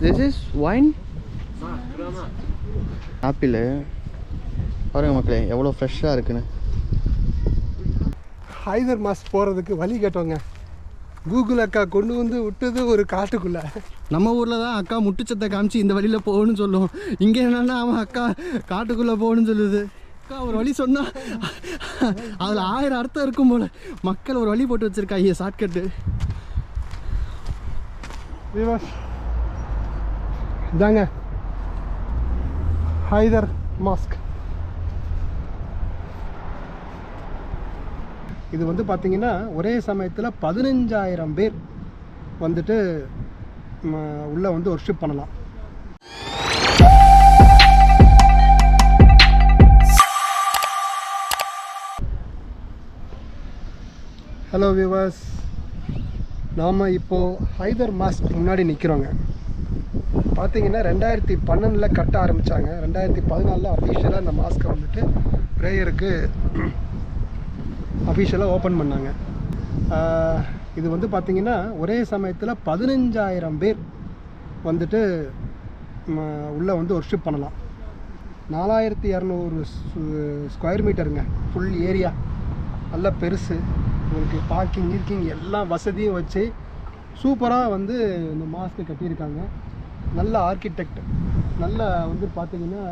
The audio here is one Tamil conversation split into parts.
This is wine apple. பாருங்க மக்களே எவ்வளோ ஃப்ரெஷ்ஷாக இருக்குன்னு. ஹைதர் மாஸ் போகிறதுக்கு வழி கேட்டோங்க. கூகுள் அக்கா கொண்டு வந்து விட்டது ஒரு காட்டுக்குள்ளே. நம்ம ஊரில் தான் அக்கா முட்டுச்சத்தை காமிச்சு இந்த வழியில் போகணும்னு சொல்லுவோம் இங்கே என்னன்னா அவன் அக்கா காட்டுக்குள்ளே போகணும்னு சொல்லுது. அக்கா ஒரு வழி சொன்னா அதில் ஆயிரம் அர்த்தம் இருக்கும் போல. மக்கள் ஒரு வழி போட்டு வச்சிருக்காங்க ஷார்ட்கட்டு இதாங்க ஹைதர் மாஸ்க். இது வந்து பார்த்தீங்கன்னா ஒரே சமயத்தில் பதினஞ்சாயிரம் பேர் வந்துட்டு உள்ளே வந்து ஒர்ஷிப் பண்ணலாம். ஹலோ விவாஸ் நாம் இப்போது ஹைதர் மாஸ்க் முன்னாடி நிற்கிறோங்க பார்த்தீங்கன்னா ரெண்டாயிரத்தி பன்னெண்டில் கட்ட ஆரம்பித்தாங்க ரெண்டாயிரத்தி பதினாலில் அஃபீஷியலாக இந்த மாஸ்க்கை வந்துட்டு ப்ரேயருக்கு அஃபீஷியலாக ஓப்பன் பண்ணாங்க. இது வந்து பார்த்திங்கன்னா ஒரே சமயத்தில் பதினஞ்சாயிரம் பேர் வந்துட்டு உள்ளே வந்து ஒர்ஷிப் பண்ணலாம். நாலாயிரத்தி இரநூறு ஸ்கொயர் மீட்டருங்க ஃபுல் ஏரியா நல்ல பெருசு. உங்களுக்கு பார்க்கிங் கீர்க்கிங் எல்லா வசதியும் வச்சு சூப்பராக வந்து இந்த மாஸ்க்கு கட்டியிருக்காங்க. நல்ல ஆர்கிடெக்ட் நல்ல வந்து பார்த்தீங்கன்னா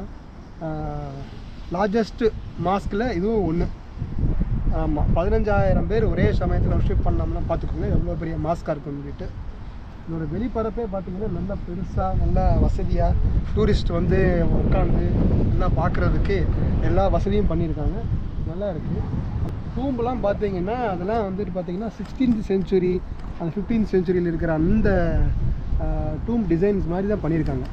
லார்ஜஸ்ட்டு மாஸ்கில் இதுவும் ஒன்று ஆமாம் பதினஞ்சாயிரம் பேர் ஒரே சமயத்தில் ஒர்ஷிப் பண்ணோம்னா பார்த்துக்கோங்க எவ்வளோ பெரிய மாஸ்காக இருக்கும் சொல்லிட்டு. இதோட வெளிப்பரப்பே பார்த்திங்கன்னா நல்லா பெருசாக நல்லா வசதியாக டூரிஸ்ட் வந்து உட்காந்து நல்லா பார்க்குறதுக்கு எல்லா வசதியும் பண்ணியிருக்காங்க. நல்லா இருக்குது டூம்பெலாம் பார்த்தீங்கன்னா அதெல்லாம் வந்துட்டு பார்த்தீங்கன்னா சிக்ஸ்டீன்த் செஞ்சுரி அந்த ஃபிஃப்டீன்த் செஞ்சுரியில் இருக்கிற அந்த டூம் டிசைன்ஸ் மாதிரி தான் பண்ணியிருக்காங்க.